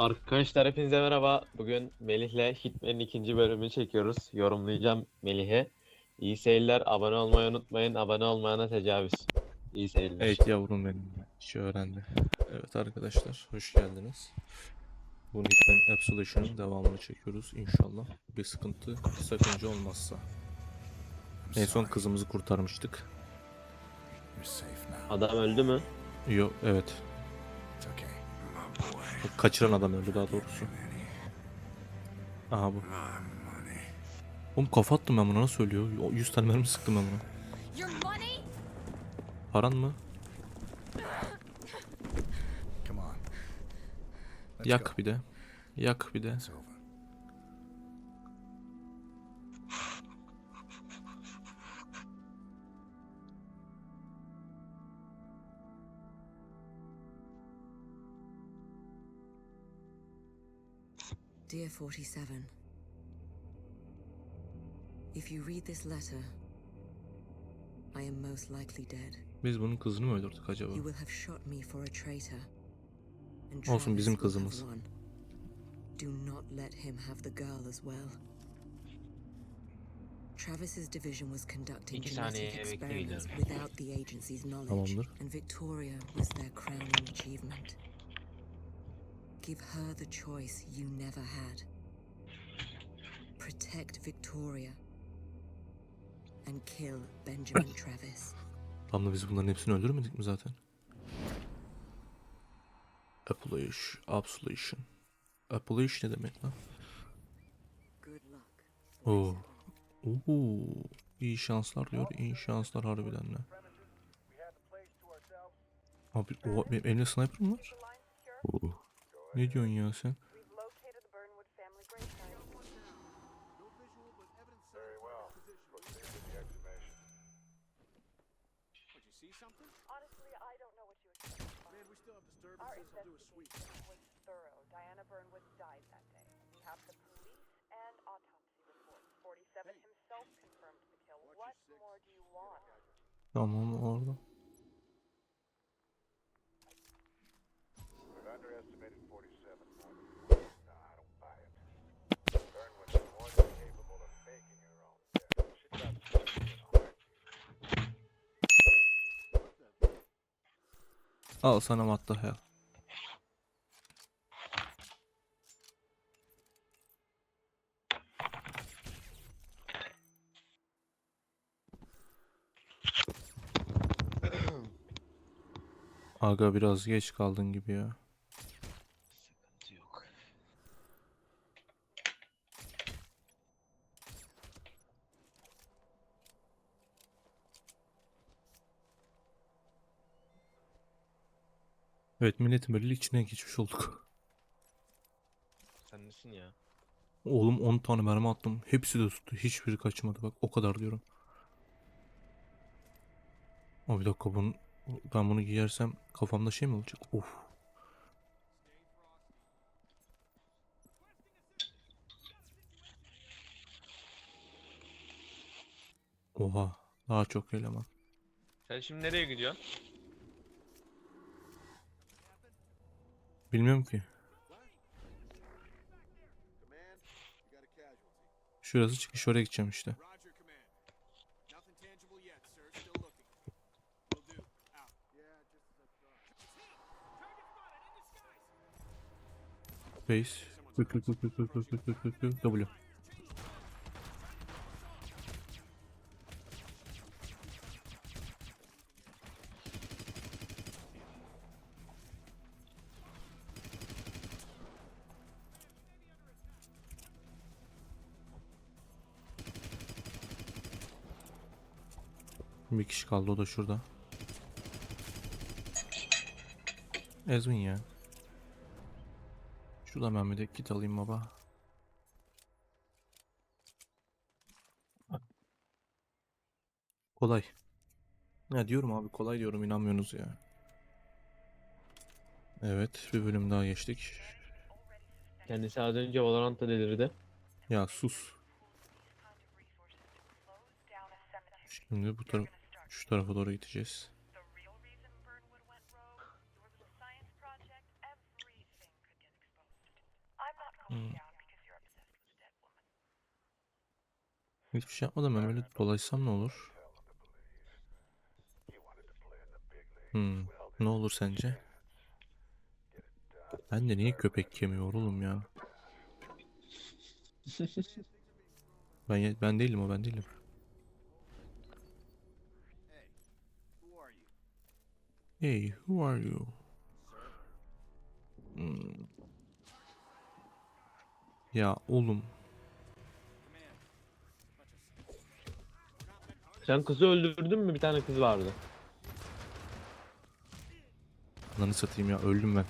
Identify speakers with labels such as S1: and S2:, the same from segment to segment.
S1: Arkadaşlar hepinize merhaba. Bugün Melih'le Hitman'in ikinci bölümünü çekiyoruz. Yorumlayacağım Melih'e. İyi seyirler. Abone olmayı unutmayın. Abone olmayana tecavüz. İyi seyirler.
S2: Evet yavrum benim. İşi öğrendi. Evet arkadaşlar hoş geldiniz. Bu Hitman Absolution'ın devamını çekiyoruz inşallah. Bir sıkıntı, bir sakınca olmazsa. En son kızımızı kurtarmıştık.
S1: Adam öldü mü?
S2: Yok evet.
S3: It's okay.
S2: Kaçıran adam öldü daha doğrusu. Aha bu. Oğlum kafa attım ben buna nasıl ölüyor? O 100 tane mermi sıktım ben buna. Paran mı?
S3: Come on. Let's
S2: Yak bir de. Yak bir de.
S4: Dear 47, if you read this letter, I am most likely dead.
S2: Biz bunun kızını mı öldürdük acaba?
S4: You will have shot me for a traitor. And
S2: Olsun, bizim
S4: Travis will
S2: kızımız.
S4: Do not let him have the girl as well. Travis's division was conducting genetic experiments without the agency's knowledge,
S2: Tamamdır.
S4: and Victoria was their crowning achievement. Give her the choice you never had. Protect Victoria and kill Benjamin Travis.
S2: Tam da biz bunların hepsini öldürmedik mi zaten? Appellation. Absolution. Appellation ne demek lan?
S4: Good luck.
S2: Oo. Oo. İyi şanslar diyor. İyi şanslar harbiden de. Abi o, benim elimde sniper mı var? Ne diyorsun ya sen?
S5: located the
S2: Al sana the hell. Aga biraz geç kaldın gibi ya. Evet milletin böyle içine geçmiş olduk.
S1: Sen nesin ya?
S2: Oğlum 10 tane mermi attım. Hepsi de tuttu. Hiçbiri kaçmadı bak. O kadar diyorum. O bir dakika bunu ben bunu giyersem kafamda şey mi olacak? Of. Oha. Daha çok eleman.
S1: Sen şimdi nereye gidiyorsun?
S2: Bilmiyorum ki. Şurası çıkış oraya gideceğim işte.
S6: Roger, Command.
S2: Bir kişi kaldı o da şurada. Ezmin ya. Şuradan ben bir de kit alayım baba. Kolay. Ya diyorum abi kolay diyorum inanmıyorsunuz ya. Evet bir bölüm daha geçtik.
S1: Kendisi az önce Valorant'ta delirdi.
S2: Ya sus. Şimdi bu taraf şu tarafa doğru gideceğiz. Hmm. Hiçbir şey yapmadım ben öyle dolaşsam ne olur? Hmm. Ne olur sence? Ben de niye köpek kemiyor oğlum ya? ben ben değilim o ben değilim. Hey, who are you? Hmm. Ya oğlum
S1: Sen kızı öldürdün mü? Bir tane kız vardı.
S2: Ananı satayım ya öldüm ben.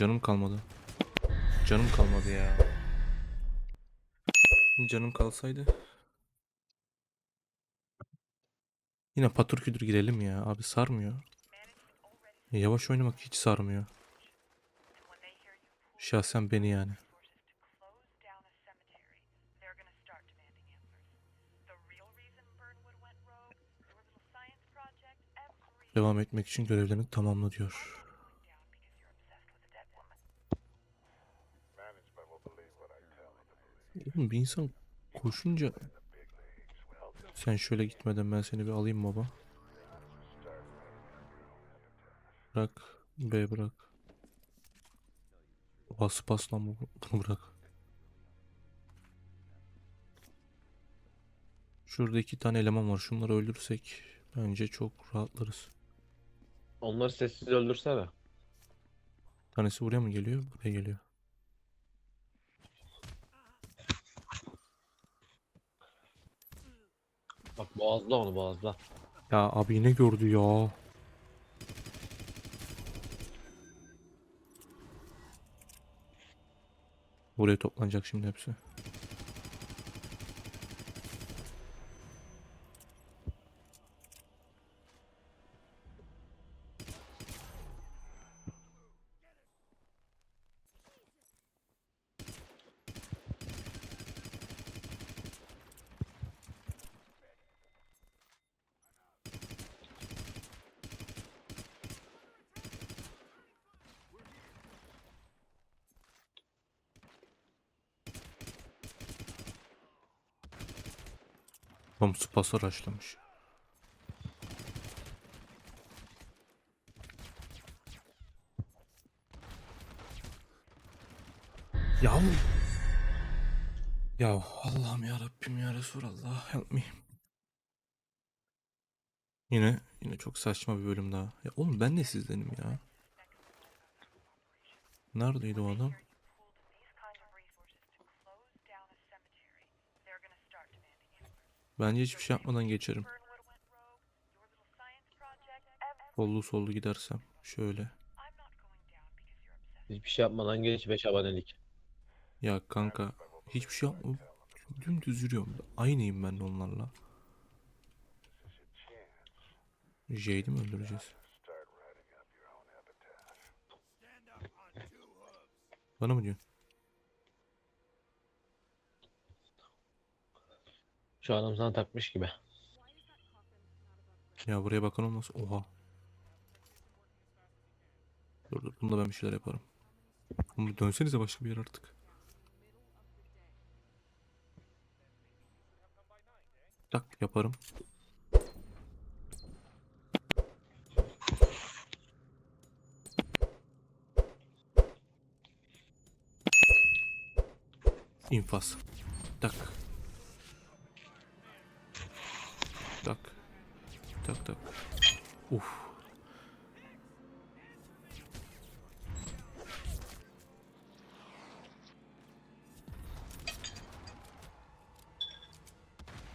S2: Canım kalmadı. Canım kalmadı ya. Canım kalsaydı. Yine patır kütür girelim ya. Abi sarmıyor. Yavaş oynamak hiç sarmıyor. Şahsen beni yani. Devam etmek için görevlerini tamamla diyor. Oğlum bir insan koşunca sen şöyle gitmeden ben seni bir alayım baba. Bırak. B bırak. Bas bas lan bu. Bunu bırak. Şurada iki tane eleman var. Şunları öldürsek bence çok rahatlarız.
S1: Onları sessiz öldürsene.
S2: Tanesi buraya mı geliyor? Buraya geliyor.
S1: Bak boğazla onu boğazla.
S2: Ya abi ne gördü ya? Buraya toplanacak şimdi hepsi. Tom spası raşlamış. Ya Ya Allah'ım ya Rabbim ya Resulallah help me. Yine yine çok saçma bir bölüm daha. Ya oğlum ben de sizdenim ya. Neredeydi o adam? Bence hiçbir şey yapmadan geçerim. Sollu sollu gidersem. Şöyle.
S1: Hiçbir şey yapmadan geç 5 abonelik.
S2: Ya kanka hiçbir şey yapma. Dümdüz yürüyorum. Aynıyım ben de onlarla. Jade'i mi öldüreceğiz? Bana mı diyorsun?
S1: Şu adam sana takmış gibi.
S2: Ya buraya bakan olmaz. Oha. Dur dur. Bunda ben bir şeyler yaparım. Bir dönsenize başka bir yer artık. Tak yaparım. İnfaz. Tak. Tak. Tak tak. Uf.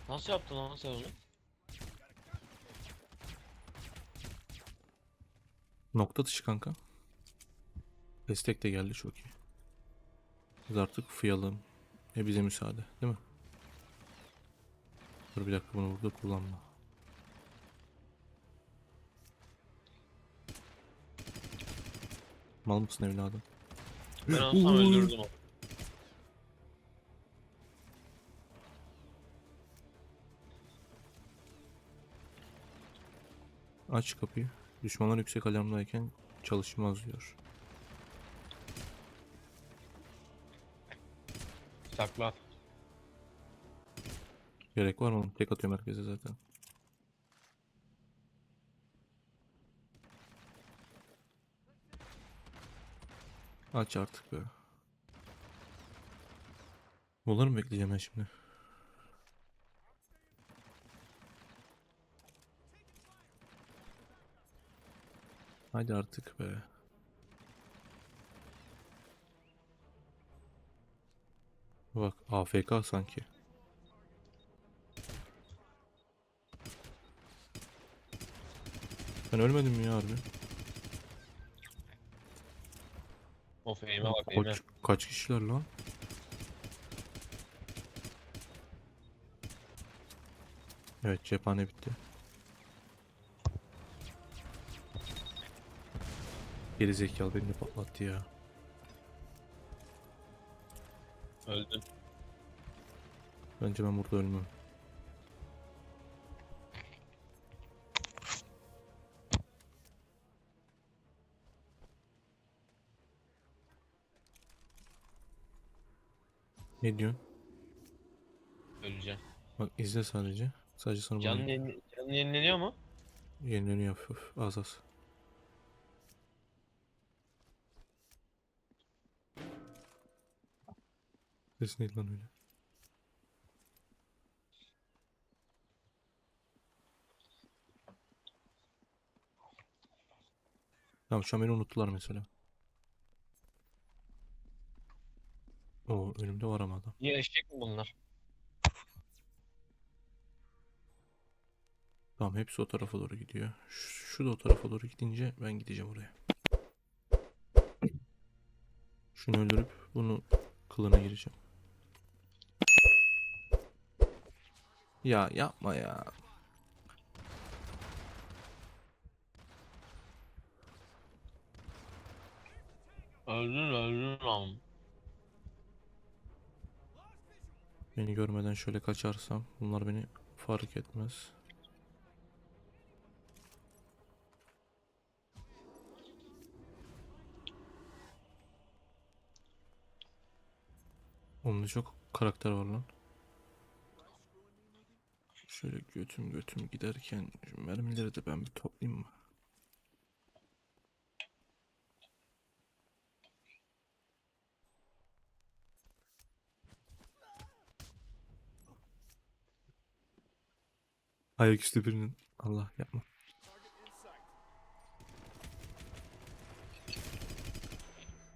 S1: Nasıl yaptın lan sen onu?
S2: Nokta atışı kanka. Destek de geldi çok iyi. Biz artık fıyalım. E bize müsaade değil mi? Dur bir dakika bunu burada kullanma. Mal mısın evladım?
S1: Ben olsam öldürürdüm onu.
S2: Aç kapıyı. Düşmanlar yüksek alarmdayken çalışmaz diyor.
S1: Saklat.
S2: Gerek var mı? Tek atıyorum herkese zaten. Aç artık be. Bunları mı bekleyeceğim ben şimdi? Hadi artık be. Bak AFK sanki. Ben ölmedim mi ya harbi?
S1: Of eğime bak eğime.
S2: Kaç, kaç kişiler lan? Evet cephane bitti. Geri zekalı beni patlattı ya.
S1: Öldüm.
S2: Bence ben burada ölmem. Ne diyorsun?
S1: Öleceğim.
S2: Bak izle sadece. Sadece sana
S1: Canın,
S2: bana
S1: yeni, canın yenileniyor mu?
S2: yenileniyor hafif hafif az az. Ses neydi lan öyle? Tamam şu an beni unuttular mesela. O önümde var ama adam.
S1: Niye eşek mi bunlar?
S2: Tamam hepsi o tarafa doğru gidiyor. Şu, şu da o tarafa doğru gidince ben gideceğim oraya. Şunu öldürüp bunu kılına gireceğim. Ya yapma ya.
S1: Öldün öldün lan.
S2: Beni görmeden şöyle kaçarsam bunlar beni fark etmez. Onda çok karakter var lan. Şöyle götüm götüm giderken mermileri de ben bir toplayayım mı? Ayaküstü birinin Allah yapma.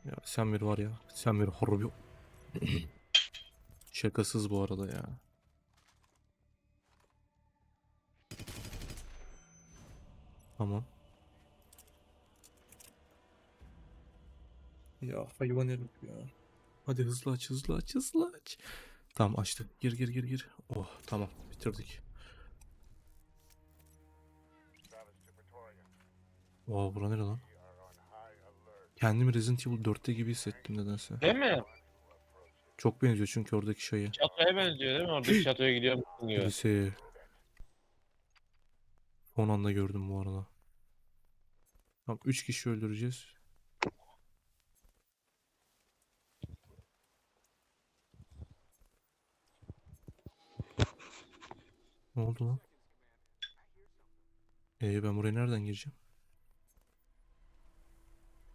S2: Ya sen bir var ya. Sen bir harbi. Şakasız bu arada ya. Tamam. Ya hayvan herif ya. Hadi hızlı aç hızlı aç hızlı aç. Tamam açtı. Gir gir gir gir. Oh tamam bitirdik. Oo bura nere lan? Kendimi Resident Evil 4'te gibi hissettim nedense.
S1: Değil mi?
S2: Çok benziyor çünkü oradaki şeye.
S1: Şatoya benziyor değil mi? Oradaki şatoya gidiyorum.
S2: Liseye. Son anda gördüm bu arada. Tamam 3 kişi öldüreceğiz. Ne oldu lan? Ee ben buraya nereden gireceğim?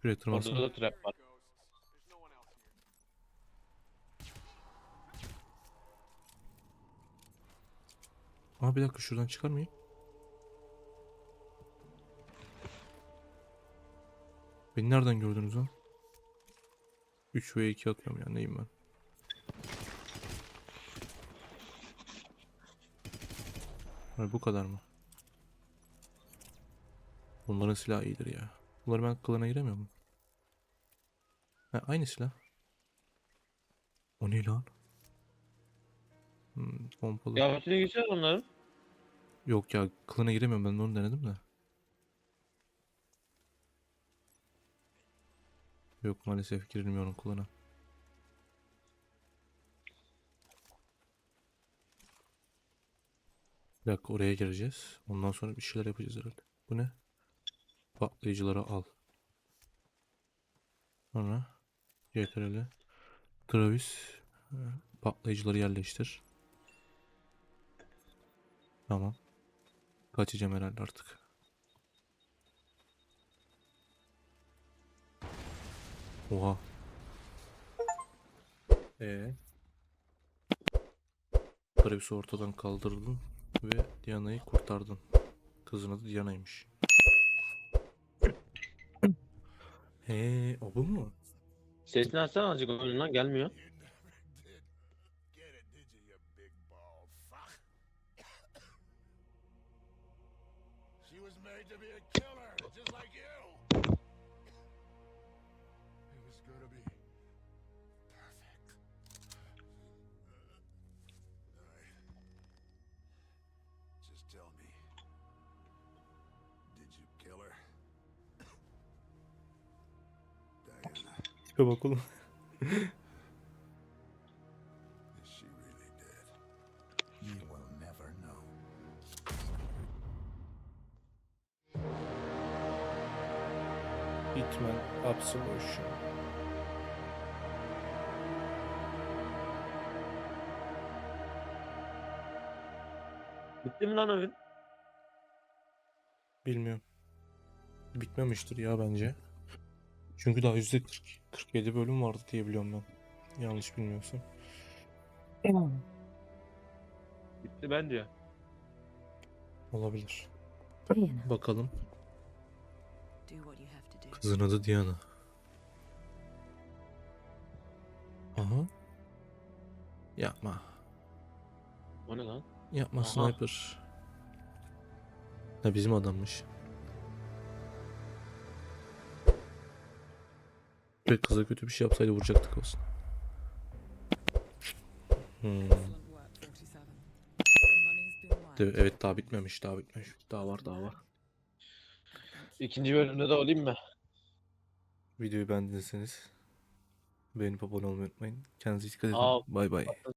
S2: Şuraya
S1: Orada
S2: tırmansana.
S1: da trap var.
S2: Aa bir dakika şuradan çıkar mıyım? Beni nereden gördünüz lan? 3 ve 2 atıyorum ya neyim ben? Ha, bu kadar mı? Bunların silahı iyidir ya. Bunları ben kılına giremiyor muyum? Ha, aynı silah. O ne lan? Hmm, pompalı.
S1: Ya ötüne güzel onların.
S2: Yok ya kılına giremiyorum ben de onu denedim de. Yok maalesef girilmiyorum kılına. Bir dakika oraya gireceğiz. Ondan sonra bir şeyler yapacağız herhalde. Bu ne? Patlayıcıları al. Sonra CTRL Travis e, patlayıcıları yerleştir. Tamam. Kaçacağım herhalde artık. Oha. Ee. Travis'i ortadan kaldırdın ve Diana'yı kurtardın. Kızın adı Diana'ymış. He, o bu mu?
S1: Sesini açsana azıcık oyundan gelmiyor.
S3: To be a killer, just like you. It was gonna be
S2: Tipe bak oğlum.
S3: is she really dead? You will never know.
S2: Hitman Absolution.
S1: Bitti mi lan oyun?
S2: Bilmiyorum. Bitmemiştir ya bence. Çünkü daha yüzde 40, 47 bölüm vardı diye biliyorum ben. Yanlış bilmiyorsam.
S1: Bitti bence.
S2: Olabilir.
S4: Diana.
S2: Bakalım. Kızın adı Diana. Aha. Yapma.
S1: O ne lan?
S2: Yapma
S1: Aha.
S2: sniper. Ha bizim adammış. Ve kıza kötü bir şey yapsaydı vuracaktık olsun. Hmm.
S4: Excellent work, 47. The money's been
S2: De-
S4: wiped.
S2: Evet daha bitmemiş daha bitmemiş. Daha var daha var.
S1: İkinci bölümde de olayım mı?
S2: Videoyu beğendiyseniz beğenip abone olmayı unutmayın. Kendinize dikkat edin.
S1: Aa,
S2: Bay bay.